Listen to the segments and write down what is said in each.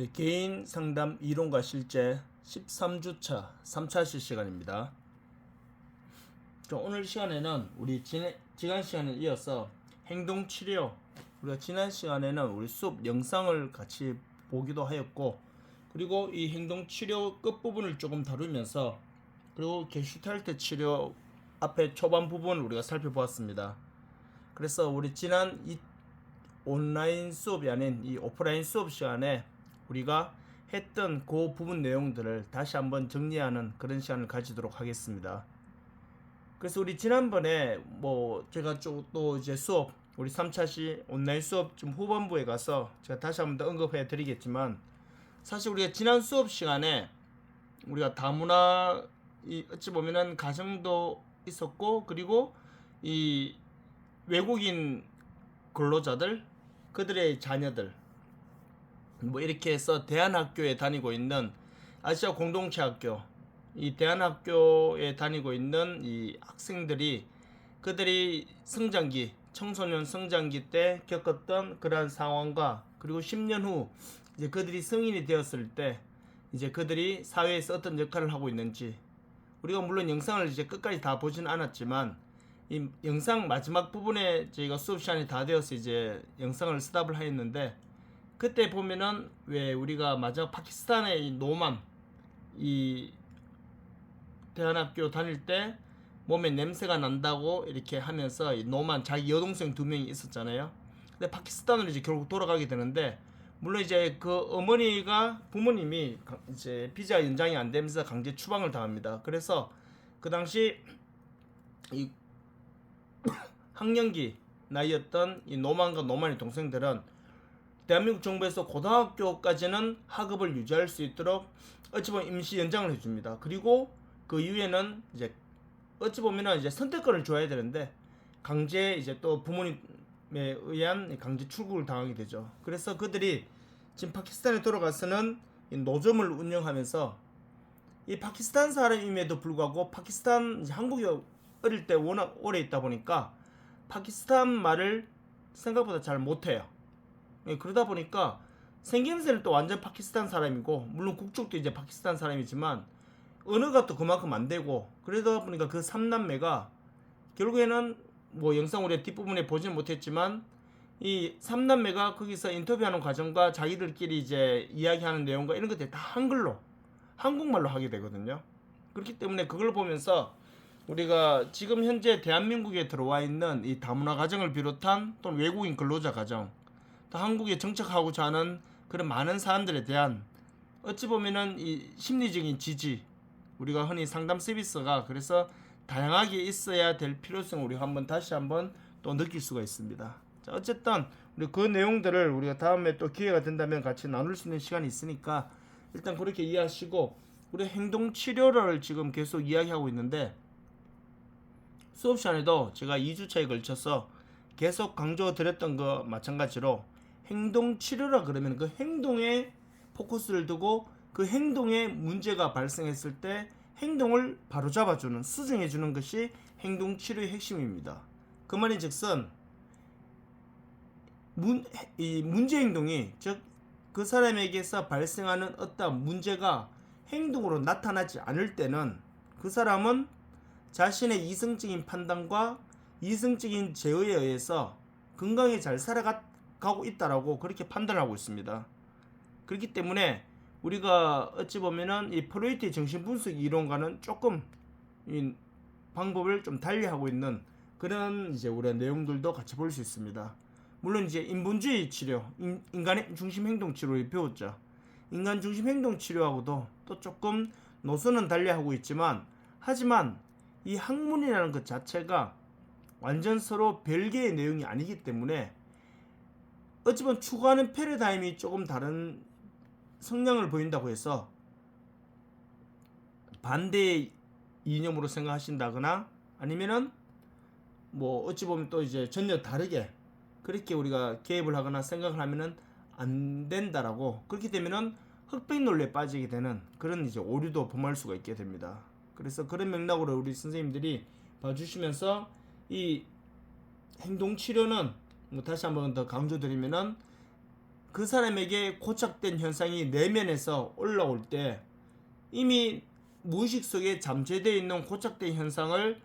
네, 개인 상담 이론과 실제 13주차 3차 실시간입니다. 자, 오늘 시간에는 우리 지, 지난 시간에 이어서 행동 치료 우리가 지난 시간에는 우리 수업 영상을 같이 보기도 하였고 그리고 이 행동 치료 끝 부분을 조금 다루면서 그리고 게슈탈트 치료 앞에 초반 부분을 우리가 살펴보았습니다. 그래서 우리 지난 이 온라인 수업이 아닌 이 오프라인 수업 시간에 우리가 했던 그 부분 내용들을 다시 한번 정리하는 그런 시간을 가지도록 하겠습니다. 그래서 우리 지난번에 뭐 제가 또, 또 이제 수업 우리 3차 시 온라인 수업 좀 후반부에 가서 제가 다시 한번 더 언급해 드리겠지만 사실 우리가 지난 수업 시간에 우리가 다문화 이 어찌 보면은 가정도 있었고 그리고 이 외국인 근로자들 그들의 자녀들 뭐 이렇게 해서 대한학교에 다니고 있는 아시아 공동체 학교 이 대한학교에 다니고 있는 이 학생들이 그들이 성장기 청소년 성장기 때 겪었던 그러한 상황과 그리고 10년 후 이제 그들이 성인이 되었을 때 이제 그들이 사회에서 어떤 역할을 하고 있는지 우리가 물론 영상을 이제 끝까지 다 보지는 않았지만 이 영상 마지막 부분에 저희가 수업 시간이 다 되어서 이제 영상을 스탑을 하였는데 그때 보면은 왜 우리가 마지막 파키스탄의 이 노만 이 대한학교 다닐 때 몸에 냄새가 난다고 이렇게 하면서 이 노만 자기 여동생 두 명이 있었잖아요. 근데 파키스탄으로 이제 결국 돌아가게 되는데 물론 이제 그 어머니가 부모님이 가- 이제 비자 연장이 안 되면서 강제 추방을 당합니다. 그래서 그 당시 이 학년기 나이였던 이 노만과 노만의 동생들은 대한민국 정부에서 고등학교까지는 학업을 유지할 수 있도록 어찌 보면 임시 연장을 해줍니다. 그리고 그 이후에는 이제 어찌 보면은 이제 선택권을 줘야 되는데 강제 이제 또 부모님에 의한 강제 출국을 당하게 되죠. 그래서 그들이 지금 파키스탄에 돌아가서는 이 노점을 운영하면서 이 파키스탄 사람임에도 불구하고 파키스탄 한국에 어릴 때 워낙 오래 있다 보니까 파키스탄 말을 생각보다 잘 못해요. 예, 그러다 보니까 생김새는 또 완전 파키스탄 사람이고 물론 국적도 이제 파키스탄 사람이지만 언어가 또 그만큼 안 되고 그러다 보니까 그 삼남매가 결국에는 뭐 영상 우리 뒷부분에 보지는 못했지만 이 삼남매가 거기서 인터뷰하는 과정과 자기들끼리 이제 이야기하는 내용과 이런 것들이 다 한글로 한국말로 하게 되거든요. 그렇기 때문에 그걸 보면서 우리가 지금 현재 대한민국에 들어와 있는 이 다문화 가정을 비롯한 또는 외국인 근로자 가정 또 한국에 정착하고자 하는 그런 많은 사람들에 대한 어찌 보면은 이 심리적인 지지 우리가 흔히 상담 서비스가 그래서 다양하게 있어야 될 필요성을 우리가 한번 다시 한번 또 느낄 수가 있습니다. 자, 어쨌든 우리 그 내용들을 우리가 다음에 또 기회가 된다면 같이 나눌 수 있는 시간이 있으니까 일단 그렇게 이해하시고 우리 행동 치료를 지금 계속 이야기하고 있는데 수업 시간에도 제가 2주차에 걸쳐서 계속 강조 드렸던 거 마찬가지로 행동 치료라 그러면 그 행동에 포커스를 두고 그 행동에 문제가 발생했을 때 행동을 바로잡아주는 수정해주는 것이 행동 치료의 핵심입니다. 그 말인즉슨 문, 이 문제 행동이 즉 그 사람에게서 발생하는 어떤 문제가 행동으로 나타나지 않을 때는 그 사람은 자신의 이성적인 판단과 이성적인 제어에 의해서 건강에 잘 살아 가고 있다라고 그렇게 판단하고 있습니다. 그렇기 때문에 우리가 어찌 보면은 이 프로이트의 정신분석 이론과는 조금 이 방법을 좀 달리하고 있는 그런 이제 우리의 내용들도 같이 볼 수 있습니다. 물론 이제 인본주의 치료, 인, 인간의 중심 행동 치료를 배웠죠. 인간 중심 행동 치료하고도 또 조금 노선은 달리하고 있지만 하지만 이 학문이라는 것 자체가 완전 서로 별개의 내용이 아니기 때문에 어찌 보면 추구하는 패러다임이 조금 다른 성향을 보인다고 해서 반대의 이념으로 생각하신다거나 아니면은 뭐 어찌 보면 또 이제 전혀 다르게 그렇게 우리가 개입을 하거나 생각을 하면은 안 된다라고 그렇게 되면은 흑백 논리에 빠지게 되는 그런 이제 오류도 범할 수가 있게 됩니다. 그래서 그런 맥락으로 우리 선생님들이 봐주시면서 이 행동 치료는 뭐 다시 한번 더 강조드리면은 그 사람에게 고착된 현상이 내면에서 올라올 때 이미 무의식 속에 잠재되어 있는 고착된 현상을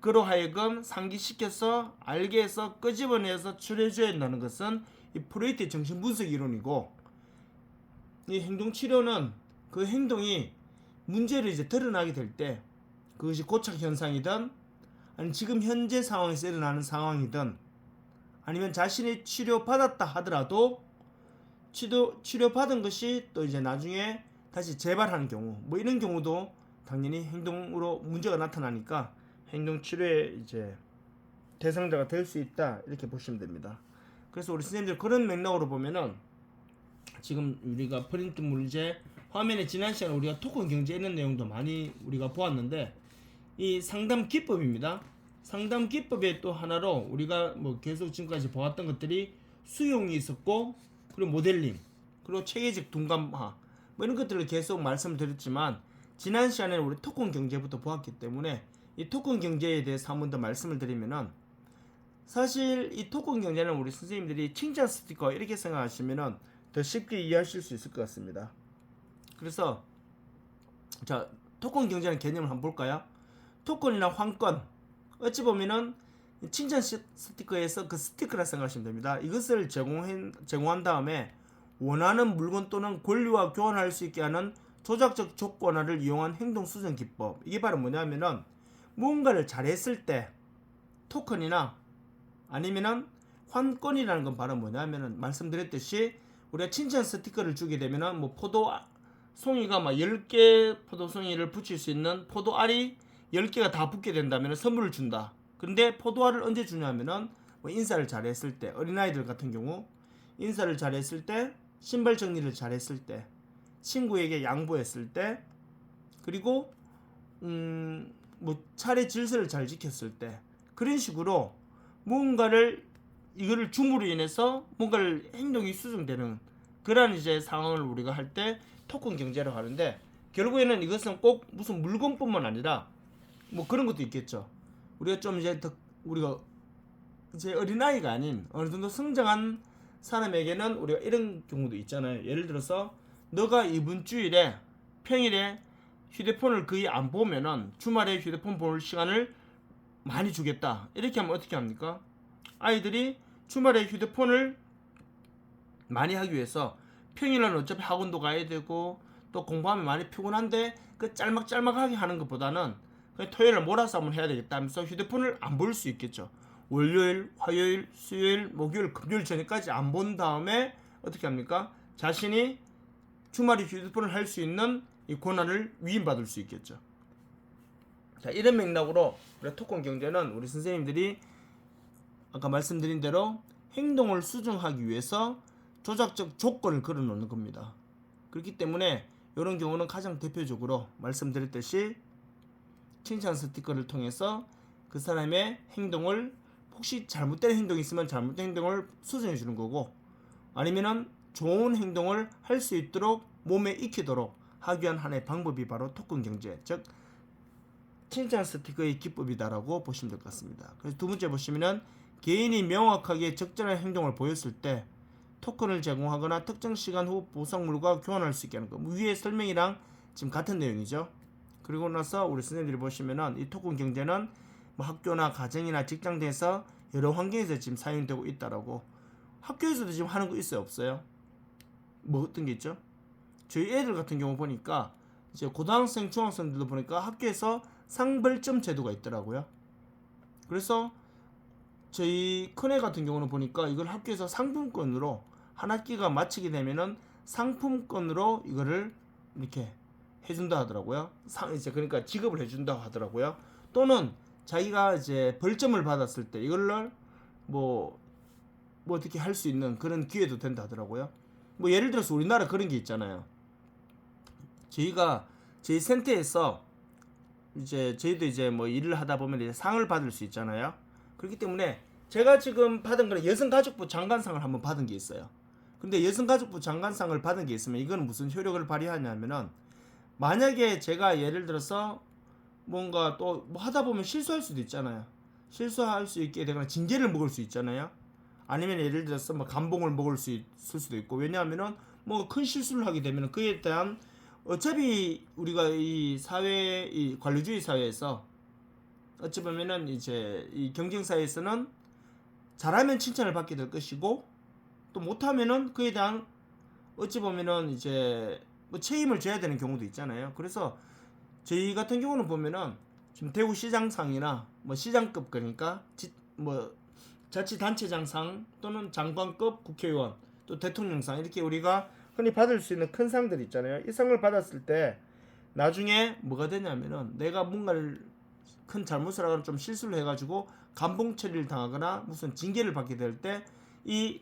그로 하여금 상기시켜서 알게 해서 끄집어내서 추려줘야 한다는 것은 이 프로이트의 정신 분석 이론이고 이 행동 치료는 그 행동이 문제를 이제 드러나게 될 때 그것이 고착 현상이든 아니 지금 현재 상황에서 일어나는 상황이든 아니면 자신이 치료 받았다 하더라도 치료 치료 받은 것이 또 이제 나중에 다시 재발하는 경우 뭐 이런 경우도 당연히 행동으로 문제가 나타나니까 행동 치료의 이제 대상자가 될 수 있다 이렇게 보시면 됩니다. 그래서 우리 선생님들 그런 맥락으로 보면은 지금 우리가 프린트 문제 화면에 지난 시간에 우리가 토큰 경제 이런 내용도 많이 우리가 보았는데 이 상담 기법입니다. 상담 기법의 또 하나로 우리가 뭐 계속 지금까지 보았던 것들이 수용이 있었고 그리고 모델링 그리고 체계적 둔감화 뭐 이런 것들을 계속 말씀을 드렸지만 지난 시간에 우리 토큰 경제부터 보았기 때문에 이 토큰 경제에 대해서 한 번 더 말씀을 드리면은 사실 이 토큰 경제는 우리 선생님들이 칭찬 스티커 이렇게 생각하시면은 더 쉽게 이해하실 수 있을 것 같습니다. 그래서 자 토큰 경제는 개념을 한번 볼까요? 토큰이나 환권 어찌 보면은 칭찬 시- 스티커에서 그 스티커라 생각하시면 됩니다. 이것을 제공한 제공한 다음에 원하는 물건 또는 권리와 교환할 수 있게 하는 조작적 조건화를 이용한 행동 수정 기법. 이게 바로 뭐냐면은 무언가를 잘했을 때 토큰이나 아니면은 환권이라는 건 바로 뭐냐면은 말씀드렸듯이 우리가 칭찬 스티커를 주게 되면은 뭐 포도 아- 송이가 막 10개 포도 송이를 붙일 수 있는 포도 알이 10개가 다 붙게 된다면 선물을 준다. 근데 포도알을 언제 주냐면은 뭐 인사를 잘했을 때 어린아이들 같은 경우 인사를 잘했을 때 신발 정리를 잘했을 때 친구에게 양보했을 때 그리고 음 뭐 차례 질서를 잘 지켰을 때 그런 식으로 무언가를 이거를 줌으로 인해서 뭔가를 행동이 수정되는 그런 이제 상황을 우리가 할 때 토큰 경제라고 하는데 결국에는 이것은 꼭 무슨 물건뿐만 아니라 뭐 그런 것도 있겠죠. 우리가 좀 이제 더 우리가 이제 어린아이가 아닌 어느 정도 성장한 사람에게는 우리가 이런 경우도 있잖아요. 예를 들어서 너가 이번 주일에 평일에 휴대폰을 거의 안 보면은 주말에 휴대폰 볼 시간을 많이 주겠다. 이렇게 하면 어떻게 합니까? 아이들이 주말에 휴대폰을 많이 하기 위해서 평일에는 어차피 학원도 가야 되고 또 공부하면 많이 피곤한데 그 짤막짤막하게 하는 것보다는 토요일에 몰아서 한번 해야 되겠다 하면서 휴대폰을 안 볼 수 있겠죠. 월요일, 화요일, 수요일, 목요일, 금요일 전에까지 안 본 다음에 어떻게 합니까? 자신이 주말에 휴대폰을 할 수 있는 이 권한을 위임받을 수 있겠죠. 자, 이런 맥락으로 우리 토큰 경제는 우리 선생님들이 아까 말씀드린 대로 행동을 수정하기 위해서 조작적 조건을 걸어 놓는 겁니다. 그렇기 때문에 이런 경우는 가장 대표적으로 말씀드렸듯이 칭찬 스티커를 통해서 그 사람의 행동을 혹시 잘못된 행동이 있으면 잘못된 행동을 수정해 주는 거고 아니면은 좋은 행동을 할 수 있도록 몸에 익히도록 하기 위한 하나의 방법이 바로 토큰 경제 즉 칭찬 스티커의 기법이다라고 보시면 될 것 같습니다. 그래서 두 번째 보시면은 개인이 명확하게 적절한 행동을 보였을 때 토큰을 제공하거나 특정 시간 후 보상물과 교환할 수 있게 하는 거. 뭐 위에 설명이랑 지금 같은 내용이죠. 그리고 나서 우리 선생님들이 보시면은 이 토큰 경제는 뭐 학교나 가정이나 직장 등에서 여러 환경에서 지금 사용되고 있다라고. 학교에서도 지금 하는 거 있어요, 없어요? 뭐 어떤 게 있죠? 저희 애들 같은 경우 보니까 이제 고등학생, 중학생들도 보니까 학교에서 상벌점 제도가 있더라고요. 그래서 저희 큰애 같은 경우는 보니까 이걸 학교에서 상품권으로 한 학기가 마치게 되면은 상품권으로 이거를 이렇게 해준다 하더라고요. 상 이제 그러니까 지급을 해준다고 하더라고요. 또는 자기가 이제 벌점을 받았을 때 이걸로 뭐, 뭐 어떻게 할 수 있는 그런 기회도 된다 하더라고요. 뭐 예를 들어서 우리나라 그런 게 있잖아요. 저희가 저희 센터에서 이제 저희도 이제 뭐 일을 하다 보면 이제 상을 받을 수 있잖아요. 그렇기 때문에 제가 지금 받은 거는 여성가족부 장관상을 한번 받은 게 있어요. 근데 여성가족부 장관상을 받은 게 있으면 이거는 무슨 효력을 발휘하냐면은 만약에 제가 예를 들어서 뭔가 또 뭐 하다 보면 실수할 수도 있잖아요. 실수할 수 있게 되거나 징계를 먹을 수 있잖아요. 아니면 예를 들어서 뭐 감봉을 먹을 수 있을 수도 있고 왜냐하면은 뭐큰 실수를 하게 되면 그에 대한 어차피 우리가 이 사회 이 관료주의 사회에서 어찌 보면은 이제 이 경쟁 사회에서는 잘하면 칭찬을 받게 될 것이고 또 못하면은 그에 대한 어찌 보면은 이제 뭐 책임을 져야 되는 경우도 있잖아요. 그래서 저희 같은 경우는 보면은 지금 대구 시장상이나 뭐 시장급 그러니까 지, 뭐 자치단체장상 또는 장관급 국회의원 또 대통령상 이렇게 우리가 흔히 받을 수 있는 큰 상들 있잖아요. 이 상을 받았을 때 나중에 뭐가 되냐면은 내가 뭔가를 큰 잘못을 하거나 좀 실수를 해가지고 감봉 처리를 당하거나 무슨 징계를 받게 될 때 이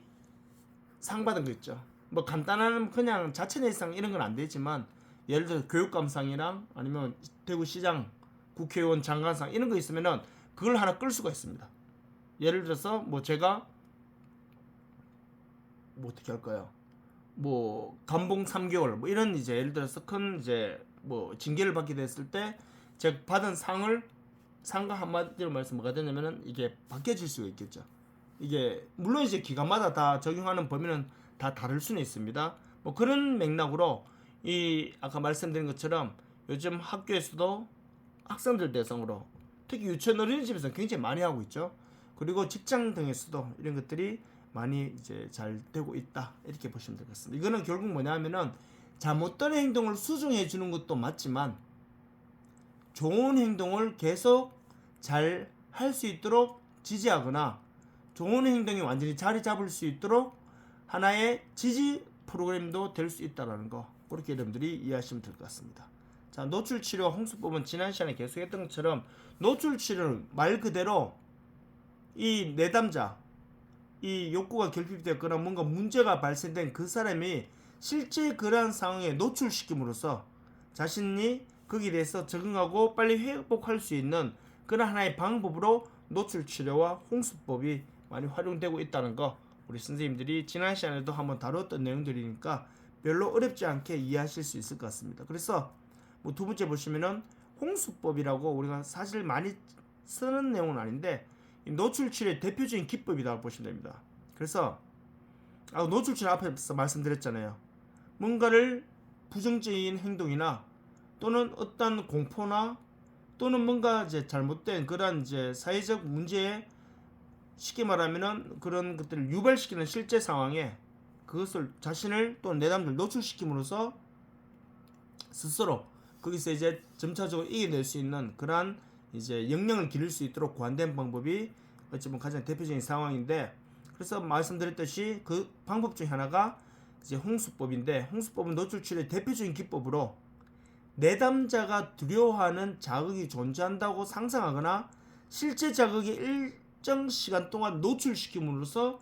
상 받은 거 있죠. 뭐 간단한 그냥 자체 내상 이런 건 안 되지만 예를 들어 교육감상이랑 아니면 대구시장 국회의원 장관상 이런 거 있으면은 그걸 하나 끌 수가 있습니다. 예를 들어서 뭐 제가 뭐 어떻게 할까요? 뭐 감봉 3개월 뭐 이런 이제 예를 들어서 큰 이제 뭐 징계를 받게 됐을 때 제가 받은 상을 상과 한마디로 말씀 뭐가 되냐면은 이게 바뀌어질 수가 있겠죠. 이게 물론 이제 기관마다 다 적용하는 범위는 다 다를 수는 있습니다. 뭐 그런 맥락으로 이 아까 말씀드린 것처럼 요즘 학교에서도 학생들 대상으로 특히 유치원 어린이집에서 굉장히 많이 하고 있죠. 그리고 직장 등에서도 이런 것들이 많이 이제 잘 되고 있다 이렇게 보시면 되겠습니다. 이거는 결국 뭐냐면은 잘못된 행동을 수정해 주는 것도 맞지만 좋은 행동을 계속 잘 할 수 있도록 지지하거나 좋은 행동이 완전히 자리 잡을 수 있도록 하나의 지지 프로그램도 될 수 있다라는 거 그렇게 여러분들이 이해하시면 될 것 같습니다. 자 노출 치료 홍수법은 지난 시간에 계속했던 것처럼 노출 치료는 말 그대로 이 내담자 이 욕구가 결핍되었거나 뭔가 문제가 발생된 그 사람이 실제 그러한 상황에 노출시킴으로써 자신이 거기에 대해서 적응하고 빨리 회복할 수 있는 그런 하나의 방법으로 노출 치료와 홍수법이 많이 활용되고 있다는 거 우리 선생님들이 지난 시간에도 한번 다뤘던 내용들이니까 별로 어렵지 않게 이해하실 수 있을 것 같습니다. 그래서 뭐 두 번째 보시면은 홍수법이라고 우리가 사실 많이 쓰는 내용은 아닌데 이 노출 치료의 대표적인 기법이라고 보시면 됩니다. 그래서 아, 노출 치료 앞에서 말씀드렸잖아요. 뭔가를 부정적인 행동이나 또는 어떤 공포나 또는 뭔가 이제 잘못된 그런 이제 사회적 문제에 쉽게 말하면은 그런 것들을 유발시키는 실제 상황에 그것을 자신을 또는 내담들 노출시킴으로써 스스로 거기서 이제 점차적으로 이겨낼 수 있는 그러한 이제 역량을 기를 수 있도록 관된 방법이 어찌 보면 가장 대표적인 상황인데 그래서 말씀드렸듯이 그 방법 중 하나가 이제 홍수법인데 홍수법은 노출 치료의 대표적인 기법으로 내담자가 두려워하는 자극이 존재한다고 상상하거나 실제 자극이 일정 시간 동안 노출시킴으로써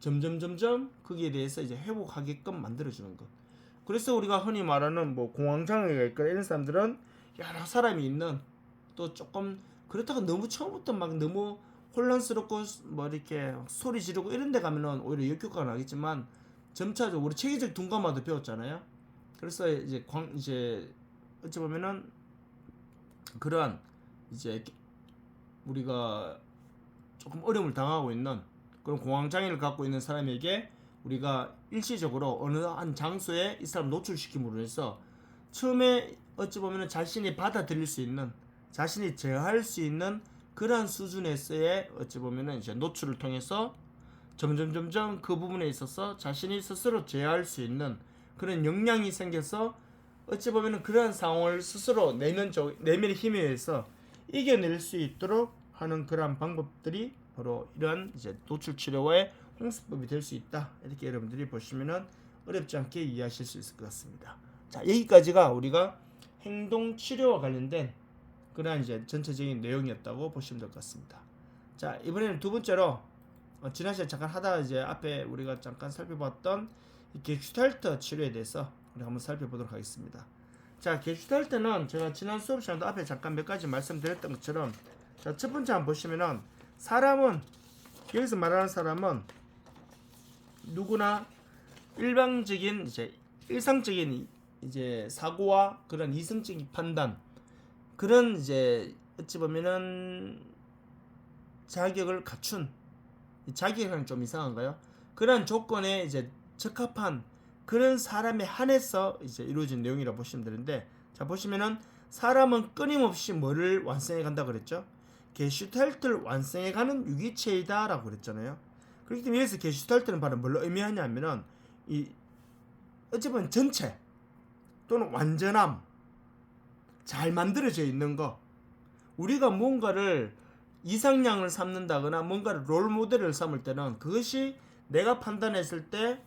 점점 점점 거기에 대해서 이제 회복하게끔 만들어주는 것. 그래서 우리가 흔히 말하는 뭐 공황장애가 있거나 이런 사람들은 여러 사람이 있는 또 조금 그렇다고 너무 처음부터 막 너무 혼란스럽고 뭐 이렇게 소리 지르고 이런 데 가면은 오히려 역효과가 나겠지만 점차적으로 우리 체계적 둔감화도 배웠잖아요. 그래서 이제 광 이제 어찌 보면은 그러한 이제 우리가 조금 어려움을 당하고 있는 그런 공황장애를 갖고 있는 사람에게 우리가 일시적으로 어느 한 장소에 이 사람 노출시킴으로 해서 처음에 어찌 보면은 자신이 받아들일 수 있는 자신이 제어할 수 있는 그러한 수준에서의 어찌 보면은 이제 노출을 통해서 점점 점점 그 부분에 있어서 자신이 스스로 제어할 수 있는 그런 역량이 생겨서 어찌 보면은 그러한 상황을 스스로 내면적 내면의 힘에 의해서 이겨낼 수 있도록 하는 그러한 방법들이 바로 이러한 이제 노출 치료의 홍수법이 될 수 있다 이렇게 여러분들이 보시면은 어렵지 않게 이해하실 수 있을 것 같습니다. 자 여기까지가 우리가 행동 치료와 관련된 그러한 이제 전체적인 내용이었다고 보시면 될 것 같습니다. 자 이번에는 두 번째로 어, 지난 시간에 잠깐 하다가 이제 앞에 우리가 잠깐 살펴봤던 이 게슈탈트 치료에 대해서 우리 한번 살펴보도록 하겠습니다. 자 게슈탈트는 제가 지난 수업 시간도 앞에 잠깐 몇 가지 말씀드렸던 것처럼 자 첫 번째 한번 보시면은 사람은 여기서 말하는 사람은 누구나 일방적인 이제 일상적인 이제 사고와 그런 이성적인 판단 그런 이제 어찌 보면은 자격을 갖춘 이 자기랑 좀 이상한가요? 그런 조건에 이제 적합한 그런 사람에 한해서 이제 이루어진 내용이라 고 보시면 되는데 자 보시면은 사람은 끊임없이 뭐를 완성해 간다 그랬죠? 게슈탈트를 완성해 가는 유기체이다라고 그랬잖아요. 그렇기 때문에 여기서 게슈탈트는 바로 뭘 의미하냐면은 이 어찌 보면 전체 또는 완전함 잘 만들어져 있는 거 우리가 뭔가를 이상량을 삼는다거나 뭔가를 롤 모델을 삼을 때는 그것이 내가 판단했을 때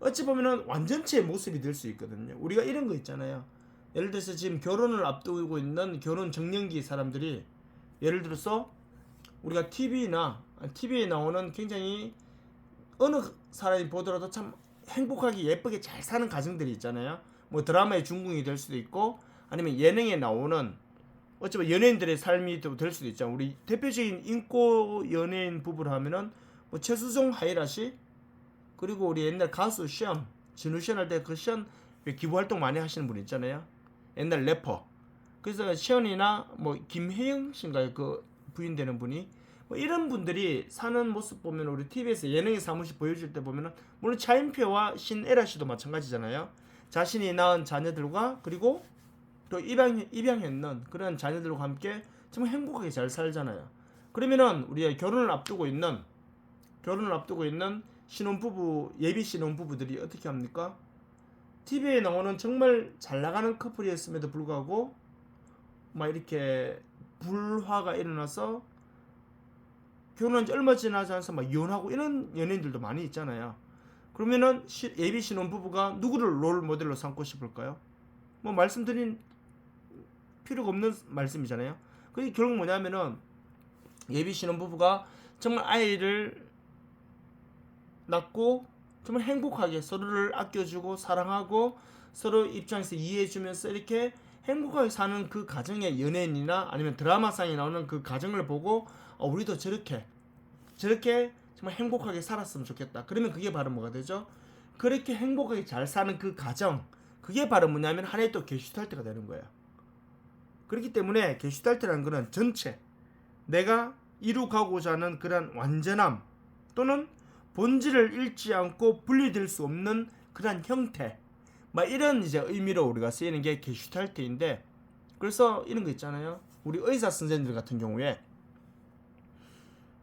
어찌 보면은 완전체의 모습이 될 수 있거든요. 우리가 이런 거 있잖아요. 예를 들어서 지금 결혼을 앞두고 있는 결혼 정년기 사람들이 예를 들어서 우리가 TV나 TV에 나오는 굉장히 어느 사람이 보더라도 참 행복하게 예쁘게 잘 사는 가정들이 있잖아요. 뭐 드라마의 중궁이 될 수도 있고 아니면 예능에 나오는 어쩌면 연예인들의 삶이 또될 수도 있잖아. 우리 대표적인 인고 연예인 부부를 하면은 뭐 최수종 하이라시 그리고 우리 옛날 가수 시험 진우 시험 할 때 그 시험 기부 활동 많이 하시는 분 있잖아요. 옛날 래퍼. 그래서 시연이나 뭐 김혜영 씨인가요? 그 부인 되는 분이 뭐 이런 분들이 사는 모습 보면 우리 TV에서 예능에 사무실 보여줄 때 보면은 물론 차인표와 신에라 씨도 마찬가지잖아요. 자신이 낳은 자녀들과 그리고 또 입양 입양했는 그런 자녀들과 함께 정말 행복하게 잘 살잖아요. 그러면은 우리가 결혼을 앞두고 있는 결혼을 앞두고 있는 신혼 부부 예비 신혼 부부들이 어떻게 합니까? TV에 나오는 정말 잘 나가는 커플이었음에도 불구하고 막 이렇게 불화가 일어나서 결혼한 지 얼마 지나지 않아서 막 이혼하고 이런 연예인들도 많이 있잖아요. 그러면은 시- 예비 신혼 부부가 누구를 롤 모델로 삼고 싶을까요? 뭐 말씀드린 필요가 없는 말씀이잖아요. 그게 결국 뭐냐면은 예비 신혼 부부가 정말 아이를 낳고 정말 행복하게 서로를 아껴주고 사랑하고 서로 입장에서 이해해주면서 이렇게 행복하게 사는 그 가정의 연예인이나 아니면 드라마상에 나오는 그 가정을 보고 어, 우리도 저렇게 저렇게 정말 행복하게 살았으면 좋겠다. 그러면 그게 바로 뭐가 되죠? 그렇게 행복하게 잘 사는 그 가정 그게 바로 뭐냐면 하나의 또 게슈탈트가 되는 거예요. 그렇기 때문에 게슈탈트라는 거는 전체 내가 이루가고자 하는 그런 완전함 또는 본질을 잃지 않고 분리될 수 없는 그런 형태 막 이런 이제 의미로 우리가 쓰이는 게 게슈탈트인데 그래서 이런 거 있잖아요. 우리 의사 선생님들 같은 경우에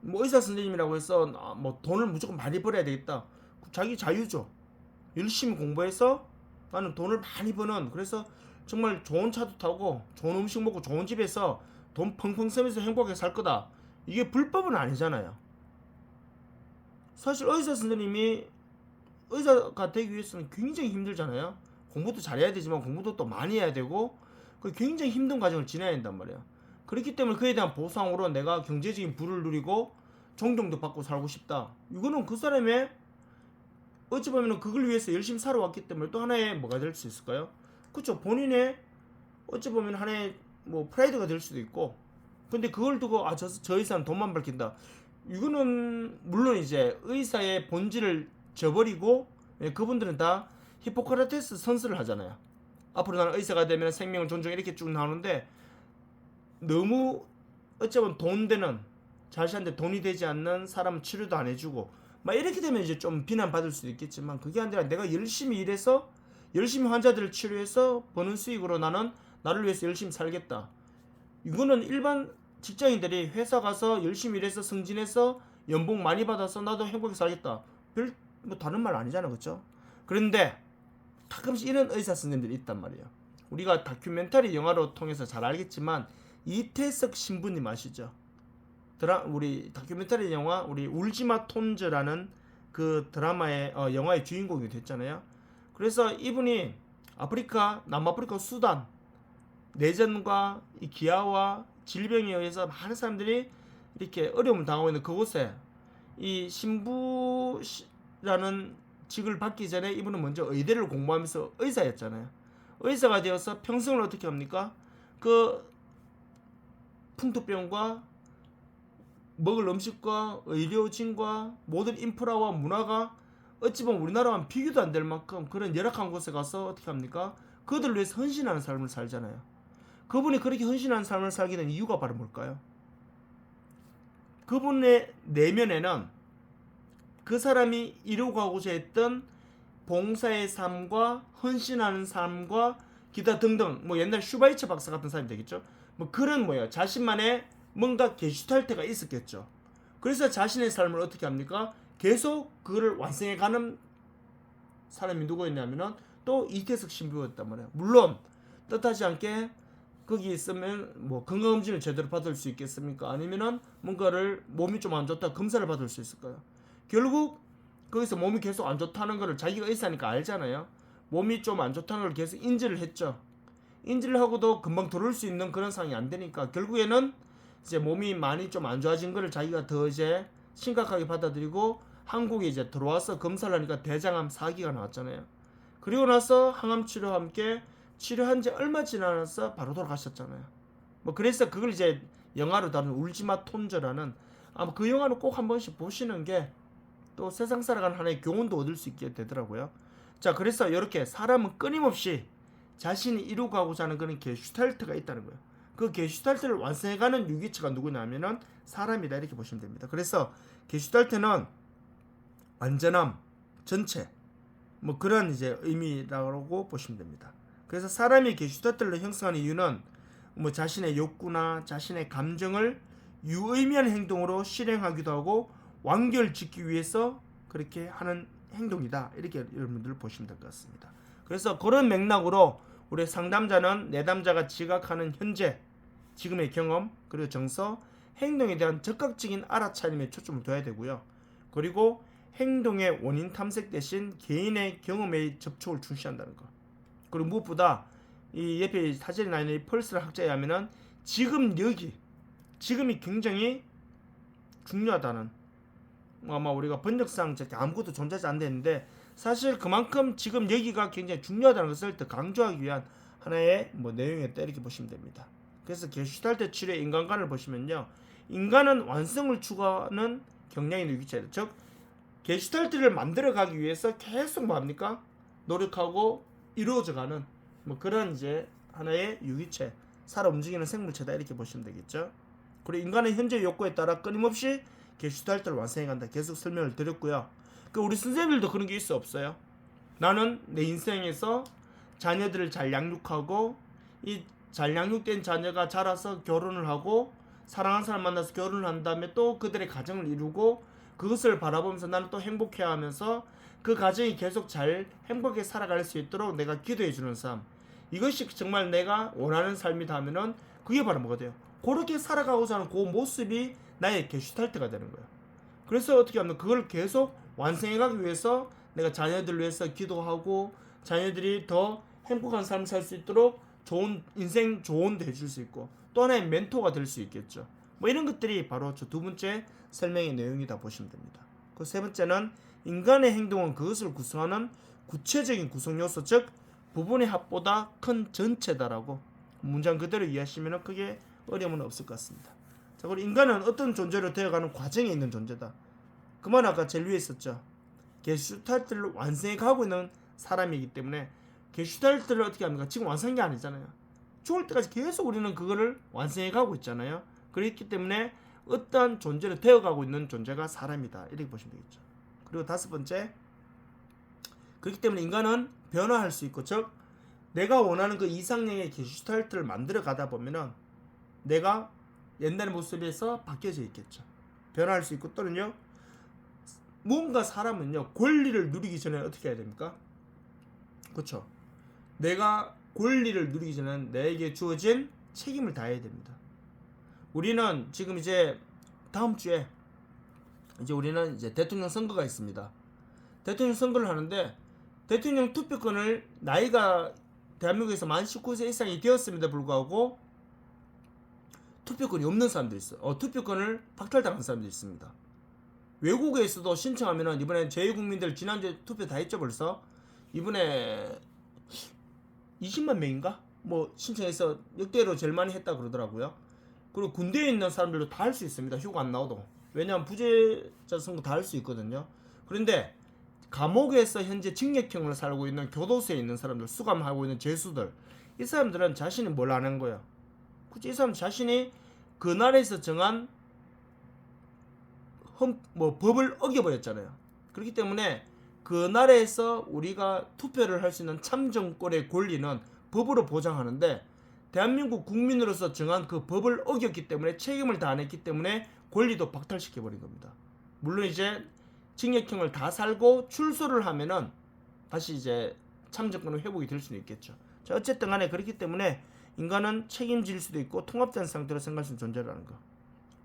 뭐 의사 선생님이라고 해서 아, 뭐 돈을 무조건 많이 벌어야 되겠다. 자기 자유죠. 열심히 공부해서 나는 돈을 많이 버는. 그래서 정말 좋은 차도 타고 좋은 음식 먹고 좋은 집에서 돈 펑펑 쓰면서 행복하게 살 거다. 이게 불법은 아니잖아요. 사실 의사 선생님이 의사가 되기 위해서는 굉장히 힘들잖아요. 공부도 잘해야 되지만 공부도 또 많이 해야 되고 그 굉장히 힘든 과정을 지나야 된단 말이에요. 그렇기 때문에 그에 대한 보상으로 내가 경제적인 부를 누리고 존경도 받고 살고 싶다. 이거는 그 사람의 어찌 보면 그걸 위해서 열심히 살아왔기 때문에 또 하나의 뭐가 될 수 있을까요? 그렇죠. 본인의 어찌 보면 하나의 뭐 프라이드가 될 수도 있고 근데 그걸 두고 아저 저 의사는 돈만 밝힌다. 이거는 물론 이제 의사의 본질을 저버리고 예, 그분들은 다 히포크라테스 선서를 하잖아요. 앞으로 나는 의사가 되면 생명을 존중 이렇게 쭉 나오는데 너무 어쩌면 돈 되는 자신한테 돈이 되지 않는 사람은 치료도 안 해주고 막 이렇게 되면 이제 좀 비난받을 수도 있겠지만 그게 아니라 내가 열심히 일해서 열심히 환자들을 치료해서 버는 수익으로 나는 나를 위해서 열심히 살겠다. 이거는 일반 직장인들이 회사 가서 열심히 일해서 승진해서 연봉 많이 받아서 나도 행복하게 살겠다. 별 뭐 다른 말 아니잖아, 그렇죠? 그런데 가끔씩 이런 의사 선생님들이 있단 말이에요. 우리가 다큐멘터리 영화로 통해서 잘 알겠지만 이태석 신부님 아시죠? 드라 우리 다큐멘터리 영화 우리 울지마 톤즈라는 그 드라마의 어, 영화의 주인공이 됐잖아요. 그래서 이분이 아프리카 남아프리카 수단 내전과 이 기아와 질병에 의해서 많은 사람들이 이렇게 어려움을 당하고 있는 그곳에 이 신부 라는 직을 받기 전에 이분은 먼저 의대를 공부하면서 의사였잖아요. 의사가 되어서 평생을 어떻게 합니까? 그 풍토병과 먹을 음식과 의료진과 모든 인프라와 문화가 어찌 보면 우리나라와는 비교도 안 될 만큼 그런 열악한 곳에 가서 어떻게 합니까? 그들을 위해서 헌신하는 삶을 살잖아요. 그분이 그렇게 헌신하는 삶을 살게 된 이유가 바로 뭘까요? 그분의 내면에는 그 사람이 이루고하고자 했던 봉사의 삶과 헌신하는 삶과 기타 등등 뭐 옛날 슈바이처 박사 같은 사람이 되겠죠. 뭐 그런 뭐야 자신만의 뭔가 게슈탈트가 있었겠죠. 그래서 자신의 삶을 어떻게 합니까? 계속 그거를 완성해 가는 사람이 누구였냐면은 또 이태석 신부였단 말이에요. 물론 뜻하지 않게 거기 있으면 뭐 건강검진을 제대로 받을 수 있겠습니까? 아니면은 뭔가를 몸이 좀 안 좋다 검사를 받을 수 있을까요? 결국 거기서 몸이 계속 안 좋다는 거를 자기가 있으니까 알잖아요. 몸이 좀 안 좋다는 걸 계속 인지를 했죠. 인지를 하고도 금방 들어올 수 있는 그런 상황이 안 되니까 결국에는 이제 몸이 많이 좀 안 좋아진 거를 자기가 더 이제 심각하게 받아들이고 한국에 이제 들어와서 검사를 하니까 대장암 4기가 나왔잖아요. 그리고 나서 항암 치료와 함께 치료한 지 얼마 지나서 바로 돌아가셨잖아요. 뭐 그래서 그걸 이제 영화로 다룬 울지마 톤저라는 아마 그 영화는 꼭 한 번씩 보시는 게 또 세상 살아가는 하나의 교훈도 얻을 수 있게 되더라고요. 자, 그래서 이렇게 사람은 끊임없이 자신이 이루고 가고자 하는 그런 게슈탈트가 있다는 거예요. 그 게슈탈트를 완성해가는 유기체가 누구냐면은 사람이다 이렇게 보시면 됩니다. 그래서 게슈탈트는 완전함, 전체 뭐 그런 이제 의미라고 보시면 됩니다. 그래서 사람이 게슈탈트를 형성하는 이유는 뭐 자신의 욕구나 자신의 감정을 유의미한 행동으로 실행하기도 하고 완결 짓기 위해서 그렇게 하는 행동이다 이렇게 여러분들 보시면 될 것 같습니다. 그래서 그런 맥락으로 우리 상담자는 내담자가 지각하는 현재 지금의 경험 그리고 정서 행동에 대한 적극적인 알아차림에 초점을 둬야 되고요. 그리고 행동의 원인 탐색 대신 개인의 경험에 접촉을 중시한다는 것. 그리고 무엇보다 이 옆에 사진에 나 있는 이 펄스를 학자에 하면은 지금 여기 지금이 굉장히 중요하다는 뭐 아마 우리가 번역상 저렇게 아무것도 존재하지 않는데 사실 그만큼 지금 여기가 굉장히 중요하다는 것을 더 강조하기 위한 하나의 뭐 내용이었다 이렇게 보시면 됩니다. 그래서 게슈탈트 치료의 인간관을 보시면요. 인간은 완성을 추구하는 있는 위치예요. 즉 게슈탈트를 만들어가기 위해서 계속 뭐합니까? 노력하고 이루어져가는 뭐 그런 이제 하나의 유기체, 살아 움직이는 생물체다 이렇게 보시면 되겠죠. 그리고 인간의 현재 욕구에 따라 끊임없이 게슈탈트를 완성해 간다. 계속 설명을 드렸고요. 그 우리 선생님들도 그런 게 있어 없어요? 나는 내 인생에서 자녀들을 잘 양육하고 이 잘 양육된 자녀가 자라서 결혼을 하고 사랑하는 사람 만나서 결혼을 한 다음에 또 그들의 가정을 이루고 그것을 바라보면서 나는 또 행복해 하면서 그 가정이 계속 잘 행복하게 살아갈 수 있도록 내가 기도해 주는 삶 이것이 정말 내가 원하는 삶이다 하면은 그게 바로 뭐가 돼요? 그렇게 살아가고자 하는 그 모습이 나의 게슈탈트가 되는 거예요. 그래서 어떻게 하면 그걸 계속 완성해가기 위해서 내가 자녀들을 위해서 기도하고 자녀들이 더 행복한 삶을 살 수 있도록 좋은 인생 조언도 해줄 수 있고 또 하나의 멘토가 될 수 있겠죠. 뭐 이런 것들이 바로 저 두 번째 설명의 내용이다 보시면 됩니다. 그 세 번째는 인간의 행동은 그것을 구성하는 구체적인 구성 요소 즉 부분의 합보다 큰 전체다라고 문장 그대로 이해하시면 크게 어려움은 없을 것 같습니다. 자, 그리고 인간은 어떤 존재로 되어가는 과정에 있는 존재다. 그말 아까 제일 위에 있었죠. 게슈탈트를 완성해 가고 있는 사람이기 때문에 게슈탈트를 어떻게 합니까? 지금 완성한 게 아니잖아요. 죽을 때까지 계속 우리는 그거를 완성해 가고 있잖아요. 그렇기 때문에 어떠한 존재로 되어가고 있는 존재가 사람이다. 이렇게 보시면 되겠죠. 그리고 다섯 번째, 그렇기 때문에 인간은 변화할 수 있고, 즉 내가 원하는 그 이상형의 게슈탈트를 만들어 가다 보면은 내가 옛날 모습에서 바뀌어져 있겠죠. 변화할 수 있고 또는요. 무언가 사람은요 권리를 누리기 전에 어떻게 해야 됩니까? 그렇죠. 내가 권리를 누리기 전에 내게 주어진 책임을 다해야 됩니다. 우리는 지금 이제 다음 주에 이제 우리는 이제 대통령 선거가 있습니다. 대통령 선거를 하는데 대통령 투표권을 나이가 대한민국에서 만 19세 이상이 되었음에도 불구하고 투표권이 없는 사람도 있어요. 어, 투표권을 박탈당한 사람도 있습니다. 외국에서도 신청하면은 이번에 제2국민들 지난주에 투표 다 했죠 벌써 이번에 20만 명인가 뭐 신청해서 역대로 제일 많이 했다 그러더라고요. 그리고 군대에 있는 사람들도 다 할 수 있습니다. 휴가 안 나오도 왜냐하면 부재자 선거 다 할 수 있거든요. 그런데 감옥에서 현재 징역형을 살고 있는 교도소에 있는 사람들 수감하고 있는 죄수들 이 사람들은 자신이 뭘 아는 거예요. 그치 이 사람 자신이 그 나라에서 정한 헌, 뭐 법을 어겨버렸잖아요. 그렇기 때문에 그 나라에서 우리가 투표를 할 수 있는 참정권의 권리는 법으로 보장하는데 대한민국 국민으로서 정한 그 법을 어겼기 때문에 책임을 다 안 했기 때문에 권리도 박탈시켜 버린 겁니다. 물론 이제 징역형을 다 살고 출소를 하면은 다시 이제 참정권은 회복이 될 수는 있겠죠. 자, 어쨌든 간에 그렇기 때문에 인간은 책임질 수도 있고 통합된 상태로 생각할 수 있는 존재라는 거.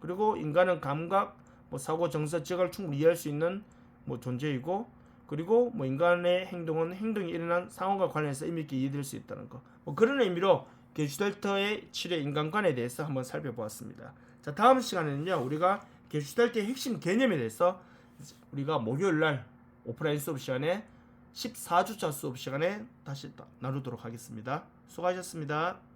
그리고 인간은 감각, 뭐 사고, 정서, 지각을 충분히 이해할 수 있는 뭐 존재이고 그리고 뭐 인간의 행동은 행동이 일어난 상황과 관련해서 의미 있게 이해될 수 있다는 거. 뭐 그런 의미로 게슈탈트의 치료 인간관에 대해서 한번 살펴보았습니다. 자, 다음 시간에는요. 우리가 게슈탈트의 핵심 개념에 대해서 우리가 목요일 날 오프라인 수업 시간에 14주차 수업 시간에 다시 나누도록 하겠습니다. 수고하셨습니다.